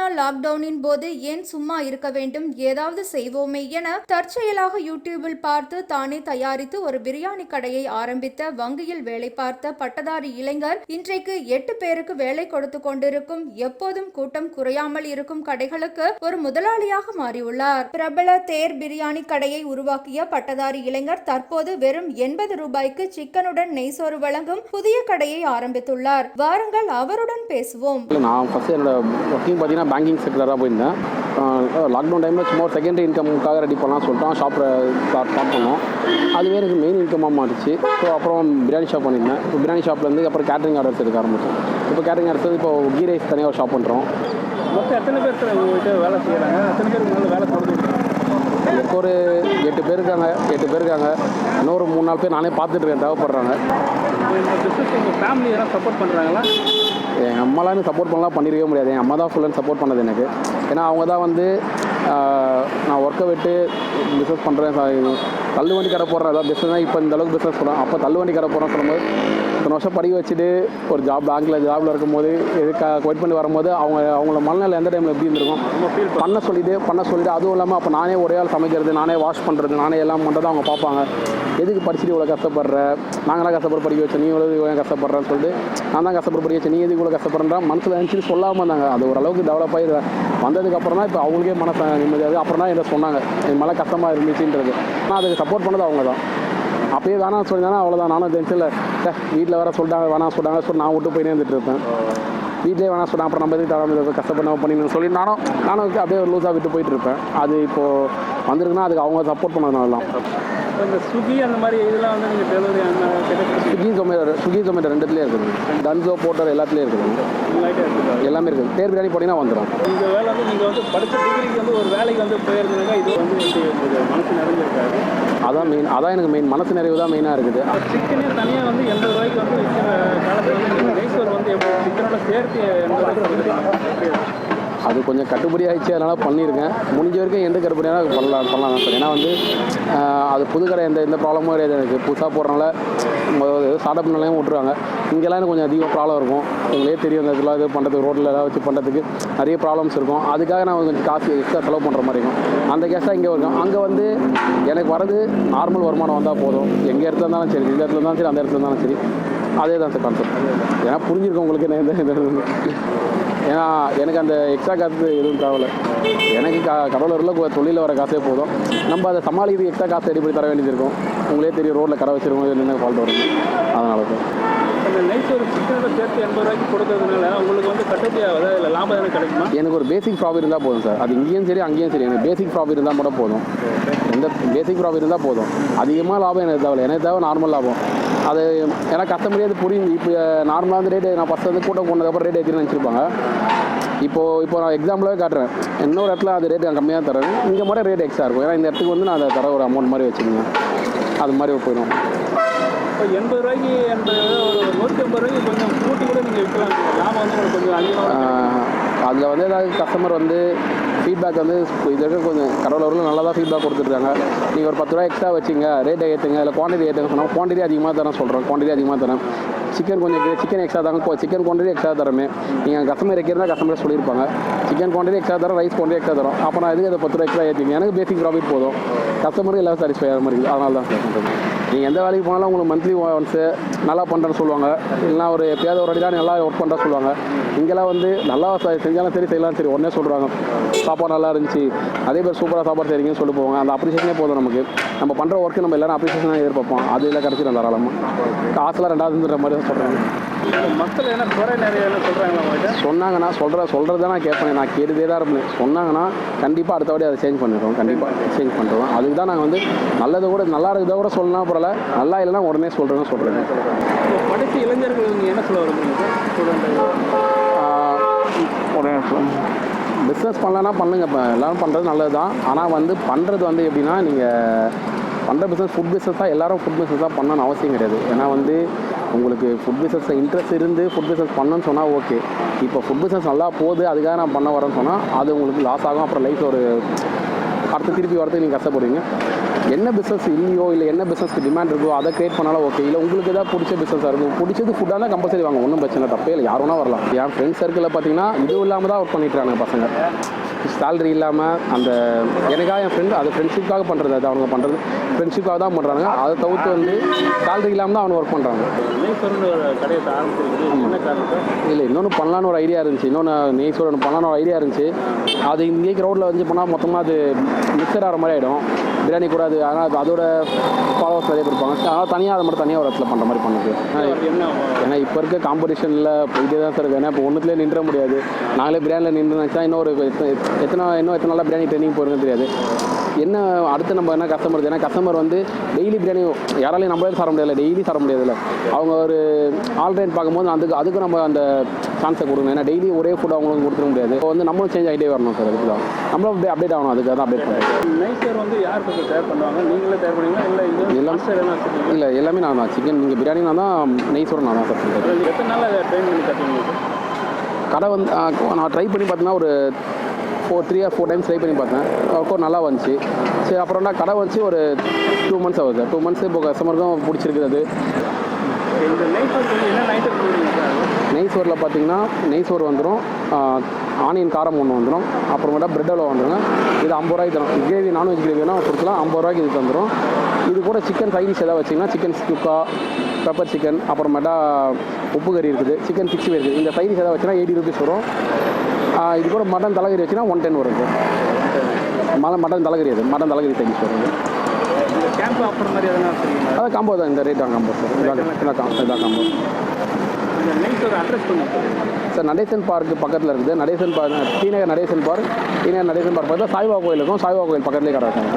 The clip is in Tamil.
கொரோனா லாக்டவுனின் போது ஏன் சும்மா இருக்க வேண்டும் ஏதாவது செய்வோமே என தற்செயலாக யூடியூபில் பார்த்து தானே தயாரித்து ஒரு பிரியாணி கடையை ஆரம்பித்த வங்கியில் வேலை பார்த்த பட்டதாரி இளைஞர் இன்றைக்கு எட்டு பேருக்கு வேலை கொடுத்து கொண்டிருக்கும் எப்போதும் கூட்டம் குறையாமல் இருக்கும் கடைகளுக்கு ஒரு முதலாளியாக மாறியுள்ளார். பிரபல தேர் பிரியாணி கடையை உருவாக்கிய பட்டதாரி இளைஞர் தற்போது வெறும் எண்பது ரூபாய்க்கு சிக்கனுடன் நெய்சோறு வழங்கும் புதிய கடையை ஆரம்பித்துள்ளார். வாருங்கள் அவருடன் பேசுவோம். நான் என்னோட ஒர்க்கிங் பார்த்தீங்கன்னா பேங்கிங் செக்டராக போயிருந்தேன். லாக்டவுன் டைமில் சும்மா ஒரு செகண்டரி இன்கமுக்காக ரெடி பண்ணலாம் சொல்லிட்டு ஷாப்பில் ஸ்டார்ட் ஸ்டார்ட் பண்ணோம் அதுவே எனக்கு மெயின் இன்கமாக மாறிச்சு. ஸோ அப்புறம் பிரியாணி ஷாப் பண்ணியிருந்தேன். இப்போ பிரியாணி ஷாப்லேருந்து அப்புறம் கேட்டரிங் ஆர்டர்ஸ் எடுக்க ஆரம்பிச்சோம். இப்போ கேட்டரிங் ஆர்டர்ஸ் இப்போ கீ ரைஸ் தனியாக ஷாப் பண்ணுறோம் மொத்தம் எத்தனை பேர் சார் உங்கள்கிட்ட வேலை செய்கிறாங்க எத்தனை மேலே வேலை எனக்கு ஒரு எட்டு பேர் இருக்காங்க. எட்டு பேர் இருக்காங்க. இன்னொரு மூணு நாலு பேர் நானே பார்த்துட்டு இருக்கேன் தேவைப்படுறாங்க. என் ஃபேமிலி சப்போர்ட் பண்ணுறாங்களா எங்கள் அம்மாலாம் சப்போர்ட் பண்ணலாம் பண்ணிருக்கவே முடியாது. என் அம்மா தான் ஃபுல் அண்ட் சப்போர்ட் பண்ணது எனக்கு. ஏன்னா அவங்க தான் வந்து நான் ஒர்க்கை விட்டு பிஸ்னஸ் பண்ணுறேன் தள்ளுவண்டி கடை போடுறேன். ஏதாவது பிஸ்னஸ் தான் இப்போ இந்த அளவுக்கு பிஸ்னஸ் பண்ணுறேன் அப்போ தள்ளுவண்டி கடை போடுறேன் சொல்லும்போது இத்தனை வருஷம் படிக்க வச்சுட்டு ஒரு ஜாப் பேங்க்கில் ஜாபில் இருக்கும்போது எதுக்காக ஒயிட் பண்ணி வரும்போது அவங்க அவங்களோட மனநிலை எந்த டைமில் எப்படி இருந்திருக்கும்? பண்ண சொல்லிட்டு பண்ண சொல்லிட்டு அதுவும் இல்லாமல் அப்போ நானே ஒரே ஆள் சமைக்கிறது நானே வாஷ் பண்ணுறது நானே எல்லாம் பண்ணுறது அவங்க பார்ப்பாங்க. எதுக்கு படிச்சுட்டு இவ்வளோ கஷ்டப்படுற? நாங்களாம் கஷ்டப்பட்டு படிக்க வச்சோம்? நீ இவ்வளோ இவ்வளோ கஷ்டப்படுறேன்னு சொல்லிட்டு நான் தான் கஷ்டப்பட்டு படிக்க வச்சேன். நீ எதுக்கு இவ்வளோ கஷ்டப்படுறா மனசில் நினச்சிட்டு சொல்லாமல் இருந்தாங்க. அது ஓரளவுக்கு டெவலப் ஆகி வந்ததுக்கு அப்புறம் தான் இப்போ அவங்களுக்கே மனசு நிம்மதியாது அப்புறம் தான் என்ன சொன்னாங்க இது மேலே கஷ்டமாக இருந்துச்சுன்றது. ஆனால் அதுக்கு சப்போர்ட் பண்ணது அவங்க தான். அப்பயே வேணாம் சொல்லியிருந்தானா? அவ்வளோதான் நானும் டென்ஷனில் வீட்டில் வர சொல்லிட்டாங்க வேணாம் சொல்லிட்டாங்க. சொல்லி நான் விட்டு போயினே இருந்துட்டு இருப்பேன். வீட்டிலே வேணாம் சொன்னால் அப்புறம் நம்ம எதுக்கு தராமல் கஷ்டப்பட பண்ணிங்கன்னு சொல்லி நானும் நானும் அப்படியே ஒரு லூஸாக விட்டு போயிட்டு இருப்பேன். அது இப்போது வந்திருக்குன்னா அதுக்கு அவங்க சப்போர்ட் பண்ணதுனால தான் இந்த ஸ்விக்கி அந்த மாதிரி இதெல்லாம் வந்து நீங்கள் delivery Swiggy Zomato Swiggy Zomato ரெண்டுத்துலேயே இருக்குது. டன்ஸோ போட்டோ எல்லாத்துலேயும் இருக்குது. எல்லாமே இருக்குது. தேர் பிரியாணி போட்டிங்கன்னா வந்துடும் இந்த வேலை வந்து நீங்கள் வந்து படித்த டிகிரிக்கு வந்து ஒரு வேலைக்கு வந்து போயிருந்தீங்கன்னா இது வந்து மனசு நிறைஞ்சிருக்காரு அதான் மெயின் அதான் எனக்கு மெயின் மனசு நிறைவு தான் மெயினாக இருக்குது. சிக்கனே தனியாக வந்து எண்பது ரூபாய்க்கு வந்து விற்கிற காலத்தில் வந்து நெய்சோர் வந்து எப்படி சிக்கனோட சேர்த்து எண்பது ரூபாய்க்கு அது கொஞ்சம் கட்டுப்படி ஆயிடுச்சு அதனால் பண்ணியிருக்கேன். முடிஞ்ச வரைக்கும் எந்த கட்டுப்படியான பண்ணலாம் பண்ணலாம் சார். ஏன்னா வந்து அது புது கடை எந்த எந்த ப்ராப்ளமும் கிடையாது எனக்கு. புதுசாக போடுறனால ஸ்டார்ட் அப் நிலையம் விட்ருவாங்க இங்கெல்லாம் எனக்கு கொஞ்சம் அதிகம் ப்ராப்ளம் இருக்கும். எங்களே தெரியும் அந்த இதெல்லாம் இது பண்ணுறதுக்கு ரோட்டில் எல்லாம் வச்சு பண்ணுறதுக்கு நிறைய ப்ராப்ளம்ஸ் இருக்கும். அதுக்காக நான் கொஞ்சம் காசு எக்ஸ்ட்ரா செலவு பண்ணுற மாதிரி இருக்கும். அந்த கேஸ் தான் இங்கே இருக்கும். அங்கே வந்து எனக்கு வரது நார்மல் வருமானம் வந்தால் போதும். எங்கள் இடத்துல இருந்தாலும் சரி இந்த இடத்துல இருந்தாலும் சரி அந்த இடத்துல இருந்தாலும் சரி. அதே தான் சார் கான்செப்ட் ஏன்னா புரிஞ்சிருக்கும் உங்களுக்கு என்ன இந்த- ஏன்னா எனக்கு அந்த எக்ஸ்ட்ரா காசு எதுவும் தேவையில்ல. எனக்கு க கடவுளரில் தொழிலில் வர காசே போதும். நம்ம அதை சமாளிக்கிறதுக்கு எக்ஸ்ட்ரா காசு ரெடி பண்ணி தர வேண்டியது இருக்கும். உங்களே தெரியும் ரோட்டில் கடை வச்சிருக்கோம் என்ன ஃபால்ட் வரும் அதனால கிடைக்குமா? எனக்கு ஒரு பேசிக் ப்ராஃபிட் இருந்தால் போதும் சார் அது இங்கேயும் சரி அங்கேயும் சரி. எனக்கு பேசிக் ப்ராஃபிட் இருந்தால் மட்டும் போதும். எந்த பேசிக் ப்ராஃபிட் இருந்தால் போதும். அதிகமாக லாபம் எனக்கு தேவையில்ல. எனக்கு தேவை நார்மல் லாபம். அது ஏன்னா கஸ்டமரே அது புரியுது இப்போ நார்மலாக வந்து ரேட்டு நான் ஃபஸ்ட் வந்து கூட்டம் போனதுக்கப்புறம் ரேட் ஏற்றினு நினச்சிருப்பாங்க. இப்போது இப்போ நான் எக்ஸாம்பிளாகவே காட்டுறேன். இன்னொரு இடத்துல அது ரேட் நான் கம்மியாக தரேன் இங்கே மட்டும் ரேட் எக்ஸ்ட்ரா இருக்கும். ஏன்னா இந்த இடத்துக்கு வந்து நான் அதை தர ஒரு அமௌண்ட் மாதிரி வச்சுக்கோங்க. அது மாதிரி போயிடும். இப்போ எண்பது ரூபாய்க்கு எண்பது ஒரு நூற்றி ஐம்பது ரூபாய்க்கு கொஞ்சம் கூட்டி கூட நீங்கள் விற்கலாம். லாபம் வந்து கொஞ்சம் அதிகமாக அதில் வந்து ஏதாவது கஸ்டமர் வந்து ஃபீட்பேக் வந்து இது வரைக்கும் கொஞ்சம் கடவுளவர்களும் நல்லா தான் ஃபீட்பேக் கொடுத்துருக்காங்க. நீங்கள் ஒரு பத்து ரூபா எக்ஸ்ட்ரா வச்சுங்க ரேட்டை ஏற்றுங்க இல்லை குவான்டிட்டி ஏற்றுங்க சொன்னால் குவான்டிட்டி அதிகமாக தரேன் சொல்கிறோம் குவான்டிட்டி அதிகமாக தரேன். சிக்கன் கொஞ்சம் சிக்கன் எக்ஸ்ட்ரா தாங்க. சிக்கன் குவான்டிட்டி எக்ஸ்ட்ரா தரமே. நீங்கள் கஸ்டமர் இருக்கிறதா கஸ்டமர் சொல்லியிருப்பாங்க. சிக்கன் குவான்டிட்டி எக்ஸ்ட்ரா தரோம் ரைஸ் குவான்டிட்டி எக்ஸ்ட்ரா தரோம் அப்போ நான் எதுக்கு அதை பத்து ரூபா எக்ஸ்ட்ரா ஏற்றிங்க எனக்கு பேசிக் ப்ராஃபிட் போதும். கஸ்டமருக்கு எல்லாம் சாட்டிஸ்ஃபை ஆகிற மாதிரி இருக்குது. அதனால தான் சார் நீங்கள் எந்த வேலைக்கு போனாலும் உங்களுக்கு மந்த்லி ஒன்ஸு நல்லா பண்ணுறேன்னு சொல்லுவாங்க. இல்லைனா ஒரு எப்பயாவது ஒரு அடிதான் நல்லா ஒர்க் பண்ணுறா சொல்லுவாங்க. இங்கெல்லாம் வந்து நல்லா செஞ்சாலும் சரி செய்யலாம் சரி உடனே சொல்கிறாங்க சாப்பாடு நல்லா இருந்துச்சு. அதே பேர் சூப்பராக சாப்பாடு செய்கிறீங்கன்னு சொல்லி போவாங்க. அந்த அப்ரிஷியேஷனே போதும் நமக்கு. நம்ம பண்ணுற ஒர்க்கு நம்ம எல்லாரும் அப்ரிஷியேஷன் எதிர்பார்ப்போம். அது இல்லை கிடச்சிடும் தாராளமாக காசுலாம் ரெண்டாவதுன்ற மாதிரி தான் சொல்கிறாங்க மக்கள் என்ன குறை நிறைய சொல்கிறாங்களா சொன்னாங்கன்னா சொல்கிற சொல்கிறது தான் நான் கேட்பேன். நான் கேட்டுதே தான் இருப்பேன். சொன்னாங்கன்னா கண்டிப்பாக அடுத்தபடி அதை சேஞ்ச் பண்ணிடுறோம் கண்டிப்பாக சேஞ்ச் பண்ணுறோம் அதுக்கு தான் நாங்கள் வந்து நல்லது கூட நல்லா இருக்கிறத கூட சொல்லலாம் பரவாயில்ல. நல்லா இல்லைன்னா உடனே சொல்கிறேன்னு சொல்கிறேன் படித்த இளைஞர்கள் நீங்கள் என்ன சொல்ல ஒரு பிஸ்னஸ் பண்ணலன்னா பண்ணுங்க. இப்போ எல்லோரும் பண்ணுறது நல்லது தான். ஆனால் வந்து பண்ணுறது வந்து எப்படின்னா நீங்கள் பண்ணுற பிஸ்னஸ் ஃபுட் பிஸ்னஸ் தான். எல்லாரும் ஃபுட் பிஸ்னஸ் தான் பண்ணணும்னு அவசியம் கிடையாது. ஏன்னா வந்து உங்களுக்கு ஃபுட் பிஸ்னஸ் இன்ட்ரெஸ்ட் இருந்து ஃபுட் பிஸ்னஸ் பண்ணணும்னு சொன்னால் ஓகே இப்போ ஃபுட் பிஸ்னஸ் நல்லா போகுது அதுக்காக நான் பண்ண வரேன்னு சொன்னால் அது உங்களுக்கு லாஸ் ஆகும். அப்புறம் லைஃப் ஒரு அடுத்து திருப்பி வரதுக்கு நீங்கள் கஷ்டப்படுவீங்க. என்ன பிஸ்னஸ் இல்லையோ இல்லை என்ன பிஸ்னஸ்க்கு டிமாண்ட் இருக்கோ அதை கிரியேட் பண்ணாலும் ஓகே இல்லை உங்களுக்கு ஏதாவது பிடிச்ச பிஸ்னஸாக இருக்கும் பிடிச்சது ஃபுட்டாக தான் கம்பல்சரி வாங்க. ஒன்றும் பிரச்சனை இல்லை, தப்பே இல்லை. யாரும் வரலாம். என் ஃப்ரெண்ட்ஸ் சர்க்கிளில் பார்த்தீங்கன்னா இதுவும் இல்லாமல் தான் ஒர்க் பண்ணிட்டுறாங்க பசங்க. சேலரி இல்லாமல் அந்த எனக்காக என் ஃப்ரெண்ட் அது ஃப்ரெண்ட்ஷிப்காக பண்ணுறது அது அவங்க பண்ணுறது ஃப்ரெண்ட்ஷிப்பாக தான் பண்ணுறாங்க அதை தவிர்த்து வந்து சேலரி இல்லாமல் தான் அவங்க ஒர்க் பண்ணுறாங்க இல்லை இன்னொன்று பண்ணலான்னு ஒரு ஐடியா இருந்துச்சு. இன்னொன்று நெய்ஸோட ஒன்று பண்ணலான்னு ஒரு ஐடியா இருந்துச்சு. அது இங்கே ரோட்டில் வந்து போனால் மொத்தமாக அது மிக்சர் ஆகிற மாதிரி ஆகிடும் பிரியாணி கூட அது ஆனால் அது அதோட ஃபாலோவர்ஸ் நிறைய கொடுப்பாங்க அதனால் தனியாக அதை மட்டும் தனியாக ஒரு இடத்துல பண்ணுற மாதிரி பண்ணுது. ஏன்னா இப்போ இருக்க காம்படிஷனில் இதே தான் சார் ஏன்னா இப்போ ஒன்றுத்துலேயே நின்ற முடியாது. நாங்களே பிரியாணியில் நின்று நினச்சா இன்னொரு எத்தனை எத்தனை இன்னும் எத்தனை நாளாக பிரியாணி ட்ரைனிங் போகிறதுன்னு தெரியாது. என்ன அடுத்து நம்ம என்ன கஸ்டமர் ஏன்னா கஸ்டமர் வந்து டெய்லி பிரியாணி யாராலையும் நம்மளால சாப்பிட முடியல டெய்லி சாப்பிட முடியாதுல்ல. அவங்க ஒரு ஆல்ரைட் பார்க்கும்போது அதுக்கு அதுக்கு நம்ம அந்த சான்ஸை கொடுக்கணும் ஏன்னா டெய்லி ஒரே ஃபுட் அவங்களுக்கு கொடுத்துட முடியாது. இப்போ வந்து நம்மளும் சேஞ்ச் ஆகிட்டே வரணும் சார் அதுக்கு தான். நம்மளும் அப்படியே அப்டேட் ஆகணும் அதுக்காக தான் அப்டேட் பண்ணுறேன் நெய்சர் வந்து யார் தயார் பண்ணுவாங்க? நீங்களே தயார் பண்ணுவீங்களா? இல்லை எல்லாம் இல்லை எல்லாமே நான் தான். சிக்கன் நீங்கள் பிரியாணி நான் தான் நெய் சொல்கிறேன் நான் தான் சார் பண்ணுறது எத்தனை நாள் ட்ரெயின் பண்ணி கற்றுக்கீங்க கடை வந்து நான் ட்ரை பண்ணி பார்த்தீங்கன்னா ஒரு four three or four times try பண்ணி பார்த்தேன். ஒர்க் அவுட் நல்லா வந்துச்சு. சரி அப்புறம்னா கடை வச்சு ஒரு டூ மந்த்ஸ் ஆகுது டூ மந்த்ஸ் இப்போ கஸ்டமருக்கும் பிடிச்சிருக்குது அது இந்த நெய்சர் வந்து என்ன நைட்டர் பண்ணுவீங்க சார் நெய் சோறில் பார்த்தீங்கன்னா நெய் சோறு வந்துடும் ஆனியன் காரம் ஒன்று வந்துடும் அப்புறமேட்டா பிரெட் அல்வா வந்துடுங்க இது ஐம்பது ரூபாய்க்கு தரும். கிரேவி நான்வெஜ் கிரேவினா கொடுக்கலாம் ஐம்பது ரூபாய்க்கு இது தந்துடும் இது கூட சிக்கன் சைடிஷ் ஏதாவது வச்சிங்கன்னா சிக்கன் சுக்கா பெப்பர் சிக்கன் அப்புறமேட்டா உப்பு கறி இருக்குது. சிக்கன் சிக்ஸ்டி இருக்குது. இந்த சைடிஷ் ஏதாவது வச்சுன்னா எயிட்டி ருபீஸ் வரும். இது கூட மட்டன் தலைகறி வச்சுன்னா ஒன் டென் வரும். மட்டன் மட்டன் தலைகறி அது. மட்டன் தலைகறி வரும். இந்த கேம்ப் ஆஃபர் மாதிரி எதனா வச்சுருக்கீங்களா? அதான் காம்போ தான் இந்த ரேட் தான் காம்போ. சார் இதான் காம்போ. இதான் காம்போ. சார் நடேசன் பார்க் பக்கத்தில் இருக்குது. Natesan park T Nagar Natesan park. T Nagar Natesan park பக்கத்தில் சாய்பாபா கோயில் இருக்கும் சாய்பாபா கோயில் பக்கத்துலேயே கடை இருக்கும்